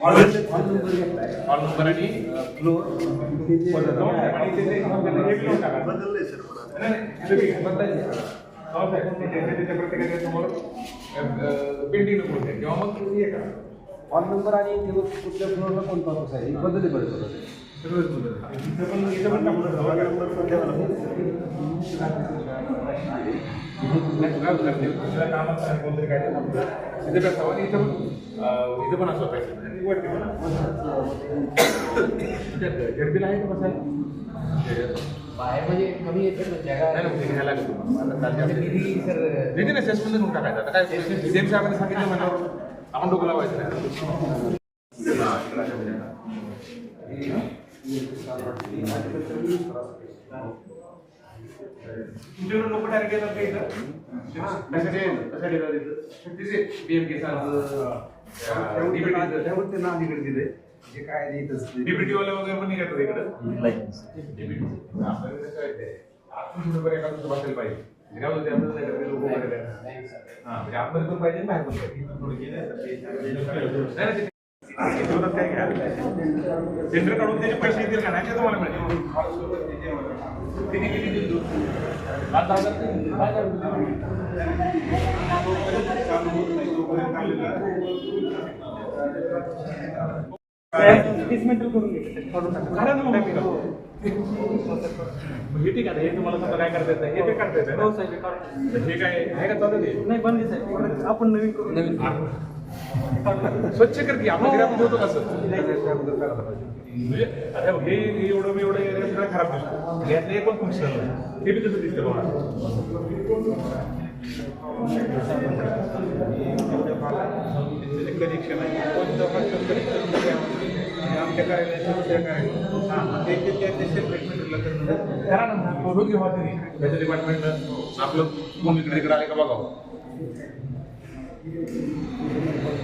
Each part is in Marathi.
हॉल नंबर आणि फ्लोअर आणि ते- ते- हे बी लिहून टाका. बदललंय सर ते. हो, पेंटिंग नको किंवा मग हे करा. हॉल नंबर आणि ते कुठल्या फ्लोअरला कोणता ऑफिस आहे हे बदलले सगळं. सगळंच बदल इथं पण. हॉल नंबर ते कामात आणि कोणतरी काय ते आणि इथं पण इथं पण असं पाहिजे त्यात झेडपीला आहे का बसायला? बाहेर म्हणजे कमी येतं ना जगा नाही ना, ते घ्यायला सर? नाही नाही सेसमध्ये नेऊन टाकायचं. आता काय सेम साहेबांनी सांगितलं म्हणल्यावर आपण डोकं लावायचं नाही. हा, इकडं अशा म्हणजे. तुमच्याकडे लोक डायरेक्ट येतात का इथं कशासाठी कशासाठी येतात तिथे त्यावर ते नाव इकडे दिलंय जे काय ते. डीबीटी वाले वगैरे पण इकडं ते एका दुसरं बसायला पाहिजे म्हणजे नाही का, ते लोकं वगैरे आहेत. हा, म्हणजे आतमध्ये पण पाहिजे. सेंटर काढून त्याचे पैसे येतील का नाही ते तुम्हाला मिळतील. किती किती देईल तू? पाच दहा हजार देईल. पाच हजार देईल. चालू होत नाही, डिसमेंटल करून घ्यायचं काढून टाका करा ना मग मी करतो. मग हे ठीक आहे हे तुम्हाला समजा काय करता येत हे ते करता येत हो साहेब हे हे काय आहे का चालू ते नाही बंद साहेब आपण नवीन करू नवीन स्वच्छ कर की आपल्या घरी आपण कसं म्हणजे आता हे एवढं मी एवढं एरिया सगळं खराब दिसतो यातलं एक पण फंक्शनल नाही हे बी तसं दिसतं बघा कनेक्शन आहे कोणतं फ़ंक्शन कनेक्शन आमच्या कार्यालयाचं दुसऱ्या कार्यालयात ते ते त्या- त्या separate meter ला करणं. करा ना फ़ोटो घेऊ तुम्ही त्याच्या डिपार्टमेंटनं आपलं कोण इकडे इकडे आले का बघावं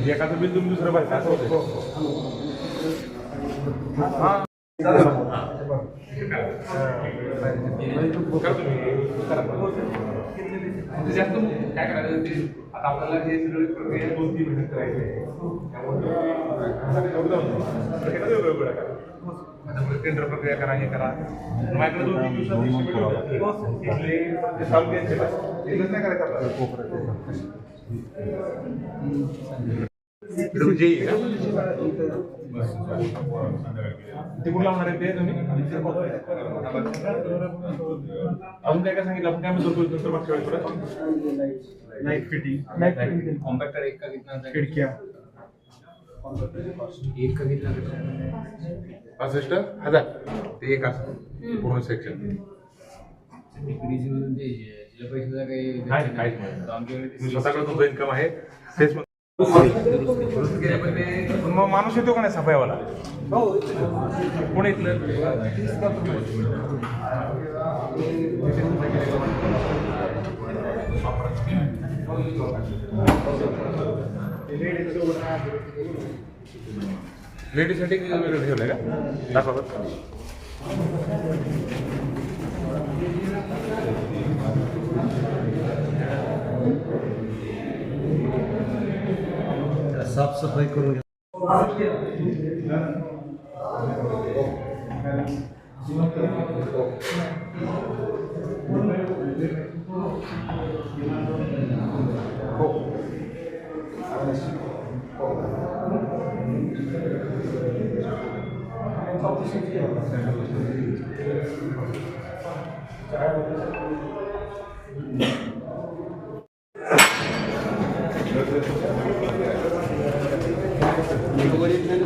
एखादं बिल तुम्ही दुसरं पाहिजे असं होतं हा करा तुम्ही. करा. जास्त काय करायचं आता आपल्याला हे सगळी प्रक्रिया दोन तीन महिन्यात करायची आहे? त्यामुळे टेंडर प्रक्रिया करा हे करा. माझ्याकडे दोन तीन दिवसात estimate होतं. नाही करायचं आपल्याला. ते कुठं लावणार आहे ते तुम्ही? अजून काय काय सांगितलं? आपण काय म्हणतो मागच्या वेळेस फिटिंग फिटिंग कॉम्पॅक्टर एक का कितना खिडक्या एक का कितना पासष्ट? हजार. ते एक पूर्ण सेक्शन स्वतःकडे तुमचं इन्कम आहे. तेच मग माणूस येतो का नाही सफाईवाला? कोण इथलं? लेडीजसाठी वेगळं ठेवलंय का? दाखवा. साफसफाई करून घ्या.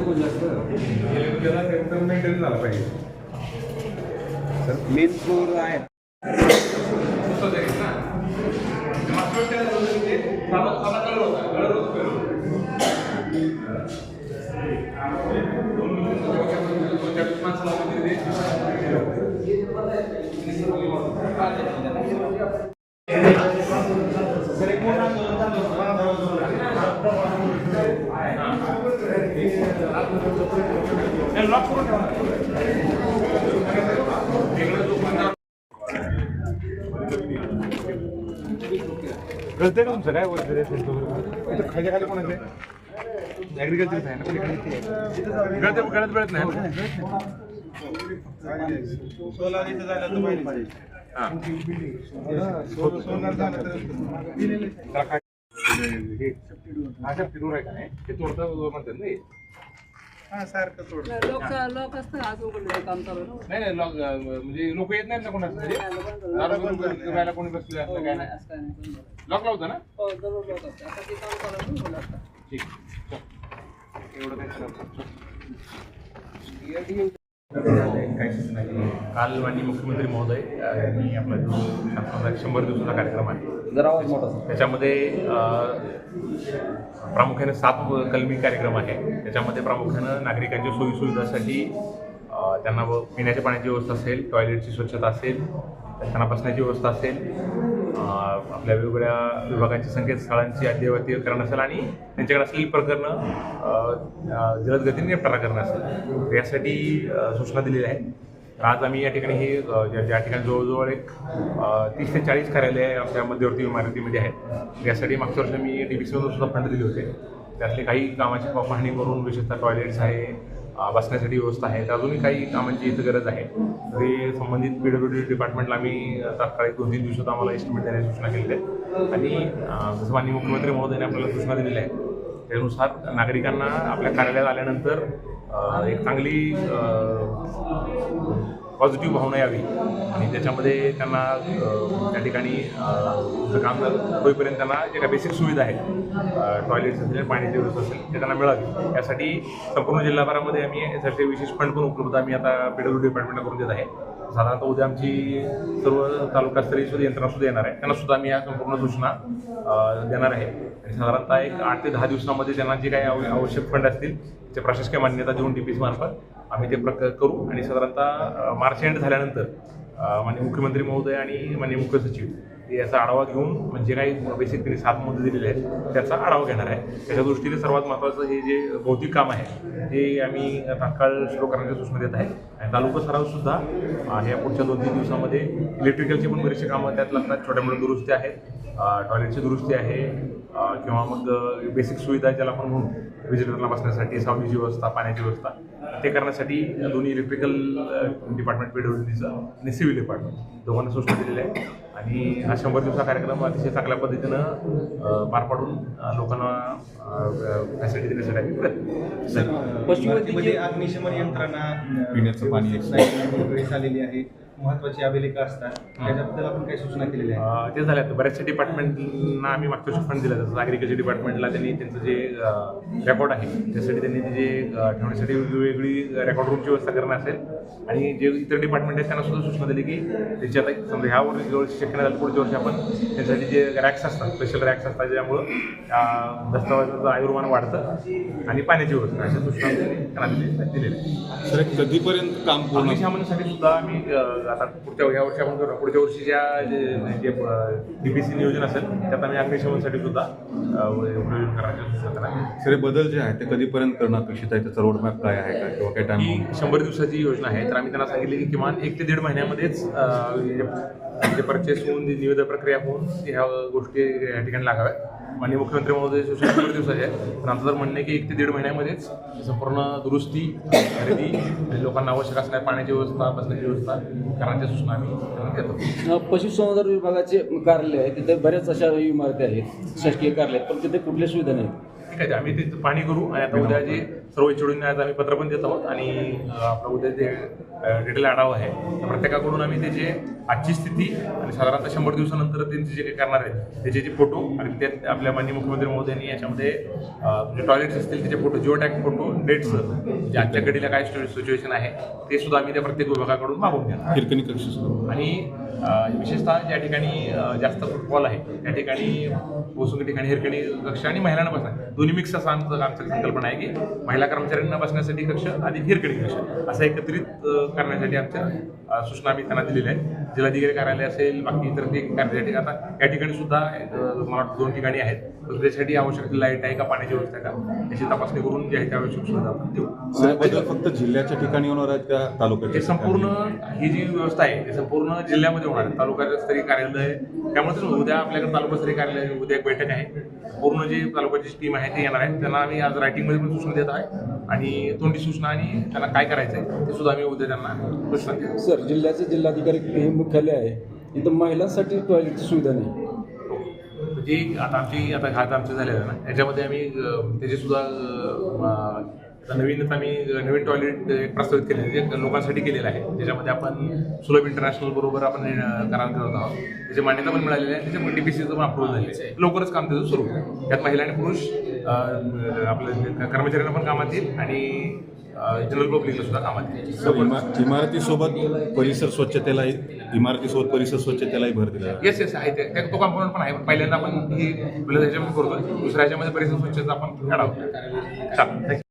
वगैरे जास्त पाहिजे सर मेन फ्लोर आहे ते मागच्या वेळेस काय झालं होतं ते साधा साधा कलर होता कलर होता कलर दोन दोन चार माणसं लावली होती ते. सर, एक मोठा आंदोलन झालं होतं. ते लॉक करून कळतंय का तुमचं काय वगैरे इथं खाली खाली कोणाचं आहे ऍग्रिकल्चरच आहे ना गळत गळत गळत नाही? सोलार इथं झालं तर पाहिजे हा. सोलार झालं तर हे हा हे. हा सारखं लोक लोक असतं आज उघडलं काम चालू ना. नाही नाही लोक म्हणजे लोक येत नाहीत ना कोणाचं दारू बिरू करायला कोणी बसले असलं काय नाही असं काय नाही. लॉक लावतं ना हो, दररोज लोक असतात. आता ते काम चालू आहे ना, उघडलं आता. ठीक चल. एवढं काय करायचं सूचना केली माननीय मुख्यमंत्री महोदय यांनी आपला जो शासनाचा शंभर दिवसाचा कार्यक्रम आहे जरा मोठा त्याच्यामध्ये प्रामुख्याने सात कलमी कार्यक्रम आहे. त्याच्यामध्ये प्रामुख्यानं नागरिकांच्या सोयीसुविधासाठी त्यांना पिण्याच्या पाण्याची व्यवस्था असेल टॉयलेटची स्वच्छता असेल त्यांना बसण्याची व्यवस्था असेल आपल्या वेगवेगळ्या विभागांची संकेतस्थळांची अद्ययावतीकरण असेल आणि त्यांच्याकडे असलेली प्रकरणं जलद गतीने निपटारा करणं असेल. यासाठी सूचना दिलेल्या आहेत. तर आज आम्ही या ठिकाणी हे ज्या ज्या ठिकाणी जवळजवळ एक तीस ते चाळीस कार्यालय आपल्या मध्यवर्ती इमारतीमध्ये आहेत. यासाठी मागच्या वर्षी मी डी बी सीमधून सुद्धा फंड दिले होते. त्यातले काही कामाची पाहणी करून विशेषतः टॉयलेट्स आहे बसण्यासाठी व्यवस्था आहे. तर अजूनही काही कामांची इथं गरज आहे. तरी संबंधित पी डब्ल्यू डी डिपार्टमेंटला आम्ही तात्काळी दोन तीन दिवसात आम्हाला एस्टिमेट देण्याची सूचना केलेली आहे. आणि जसं माननीय मुख्यमंत्री महोदयाने आपल्याला सूचना दिलेल्या आहेत त्यानुसार नागरिकांना आपल्या कार्यालयात आल्यानंतर एक चांगली पॉझिटिव्ह भावना यावी. आणि त्याच्यामध्ये त्यांना त्या ठिकाणी काम होईपर्यंत त्यांना जे काही बेसिक सुविधा आहेत टॉयलेट्स असेल पाण्याची व्यवस्था असेल ते त्यांना मिळावी. यासाठी संपूर्ण जिल्हाभरामध्ये आम्ही यासाठी विशेष फंड पण उपलब्ध आम्ही आता पीडब्ल्यू डिपार्टमेंटला करून देत आहे. साधारणतः उद्या आमची सर्व तालुकास्तरीय सुद्धा यंत्रणा सुद्धा येणार आहे. त्यांना सुद्धा आम्ही या संपूर्ण सूचना देणार आहे. आणि साधारणतः एक आठ ते दहा दिवसामध्ये त्यांना जे काही आवश्यक फंड असतील ते प्रशासकीय मान्यता देऊन डी पी मार्फत आम्ही ते प्रक करू आणि साधारणतः मार्च एंड झाल्यानंतर माननीय मुख्यमंत्री महोदय आणि माननीय मुख्य सचिव हे याचा आढावा घेऊन म्हणजे काही बेसिक त्यांनी सात मुद्दे दिलेले आहेत त्याचा आढावा घेणार आहे. त्याच्या दृष्टीने सर्वात महत्त्वाचं हे जे भौतिक काम आहे ते आम्ही तात्काळ सुरू करण्याच्या सूचना देत आहे. तालुका सराव सुद्धा पुढच्या दोन तीन दिवसामध्ये इलेक्ट्रिकलचे पण बरेचसे कामं त्यात लागतात. छोट्या मोठ्या दुरुस्ती आहेत. टॉयलेटची दुरुस्ती आहे. किंवा मग बेसिक सुविधा ज्याला आपण म्हणू. व्हिजिटरला बसण्यासाठी सावलीची व्यवस्था पाण्याची व्यवस्था. ते करण्यासाठी दोन्ही इलेक्ट्रिकल डिपार्टमेंट पी डीचं आणि सिव्हिल डिपार्टमेंट दोघांना सूचना दिलेल्या आहे आणि हा शंभर दिवसा कार्यक्रम अतिशय चांगल्या पद्धतीनं पार पाडून लोकांना फॅसिलिटी देण्यासाठी आम्ही प्रयत्न अग्निशमन यंत्रणा पिण्याचं पाणी एक वगैरे महत्वाची अभिलेखा असतात. त्याच्याबद्दल आपण काही सूचना केलेल्या आहेत. ते झाले आता बऱ्याचशा डिपार्टमेंटना आम्ही मागच्या वर्षी फंड दिला जसं ॲग्रिकल्चर डिपार्टमेंटला त्यांनी त्यांचं जे रेकॉर्ड आहे त्यासाठी त्यांनी ते जे ठेवण्यासाठी वेगवेगळी रेकॉर्ड रूमची व्यवस्था करणं असेल. आणि जे इतर डिपार्टमेंट आहेत त्यांना सुद्धा सूचना दिली की त्याची आता समजा ह्या वर्षी वर्षी शक्य नाही झालं पुढच्या वर्षी आपण त्यासाठी जे रॅक्स असतात स्पेशल रॅक्स असतात ज्यामुळं अ, दस्तावेजाचं आयुर्मान वाढतं आणि पाण्याची व्यवस्था अशा सूचना त्यांना दिले- दिलेल्या आहेत. सर कधीपर्यंत काम पूर्ण सुद्धा आम्ही आता पुढच्या ह्या वर्षी आपण करू. पुढच्या वर्षीच्या जे डीपीसी नियोजन असेल त्यात आम्ही अग्निशमनासाठी सुद्धा उपयोजन करण्याची सूचना हे बदल जे आहे ते कधीपर्यंत करणं अपेक्षित आहे त्याचा रोडमॅप काय आहे का? किंवा काय टाइम शंभर दिवसाची योजना आहे. तर आम्ही त्यांना सांगितले की किमान एक ते दीड महिन्यामध्येच अ, जे- जे परचेस होऊन निविदा प्रक्रिया होऊन ह्या गोष्टी या ठिकाणी लागाव्यात. माननीय मुख्यमंत्री महोदय सूचना शंभर आहे. पण आमचं तर म्हणणं आहे की एक ते दीड महिन्यामध्येच संपूर्ण दुरुस्ती खरेदी आणि लोकांना आवश्यक असणाऱ्या पाण्याची व्यवस्था बसण्याची व्यवस्था करण्याच्या सूचना आम्ही घेतो पशुसंवर्धन विभागाचे कार्यालय आहे. तिथे बऱ्याच अशा इमारती आहेत शासकीय कार्यालय आहेत पण तिथे कुठल्या सुविधा नाहीत. आहे आम्ही ते पाणी करू आणि आता उद्या जे सर्व एचओडींना आज आम्ही पत्र पण देत आहोत आणि आपलं उद्या जे डिटेल आढावा आहे त्या प्रत्येकाकडून आम्ही त्याचे आजची स्थिती आणि साधारणतः शंभर दिवसानंतर त्यांचे जे काही करणार आहेत त्याचे जे फोटो आणि त्यात आपल्या माननीय मुख्यमंत्री महोदयांनी याच्यामध्ये जे टॉयलेट्स असतील त्याचे photo geo tag photo dates जे आजच्या घडीला काय सिच्युएशन आहे ते सुद्धा आम्ही त्या प्रत्येक विभागाकडून मागून घेणार. आणि विशेषतः ज्या ठिकाणी जास्त फुटबॉल आहे त्या ठिकाणी पोसुकी ठिकाणी हिरकणी कक्ष आणि महिलांना बसणार दोन्ही मिक्स असा आमचं आमचं संकल्पना आहे की महिला कर्मचाऱ्यांना बसण्यासाठी कक्ष आणि हिरकणी कक्ष. असं एकत्रित करण्यासाठी आमच्या सूचना आम्ही त्यांना दिलेल्या आहेत. जिल्हाधिकारी कार्यालय असेल बाकी इतर जे कार्यालय आता या ठिकाणी सुद्धा मला वाटतं दोन ठिकाणी आहेत. तर त्यासाठी आवश्यक लाइट आहे का पाण्याची व्यवस्था आहे का याची तपासणी करून जे आहे त्या आवश्यक सुविधा आपण देऊ. फक्त जिल्ह्याच्या ठिकाणी होणार आहेत का हे तालुक्याच्या संपूर्ण ही जी व्यवस्था आहे ते संपूर्ण जिल्ह्यामध्ये होणार आहे. तालुकास्तरीय कार्यालय त्यामुळे उद्या आपल्याकडे तालुकास्तरीय कार्यालय उद्या एक बैठक आहे. पूर्ण जे तालुक्याची टीम आहे ते येणार आहे. त्यांना आम्ही आज रायटिंगमध्ये पण सूचना देत आहे आणि तोंडी सूचना आणि त्यांना काय करायचं आहे ते सुद्धा आम्ही उद्या त्यांना सूचना देऊ सर जिल्ह्याचे जिल्हाधिकारी हे मुख्यालय आहे. इथं महिलांसाठी टॉयलेटची सुविधा नाही. जी आता आमची आता खात आमचं झालेलं आहे ना याच्यामध्ये आम्ही अं, त्याची सुद्धा नवीन आता आम्ही नवीन टॉयलेट एक प्रस्तावित आहे जे लोकांसाठी केलेलं आहे. त्याच्यामध्ये आपण सुलभ इंटरनॅशनल बरोबर आपण करार करत आहोत. त्याची मान्यता पण मिळालेली आहे त्याच्यामुळे डीपीसीचं पण अप्रूव्हल झालेलं आहे. लवकरच काम त्याचं सुरू. त्यात महिला आणि पुरुष आपल्या कर्मचाऱ्यांना पण कामात येईल आणि जनरल पब्लिकला सुद्धा कामात येईल. इमारतीसोबत परिसर स्वच्छतेलाही इमारतीसोबत परिसर स्वच्छतेलाही भर दिला. येस येस आहे ते. तो कॉम्पोनंट पण आहे पण पहिल्यांदा आपण ही ह्याच्यामध्ये करतोय. दुसऱ्या ह्याच्यामध्ये परिसर स्वच्छता आपण काढावं. चालेल. थँक्यू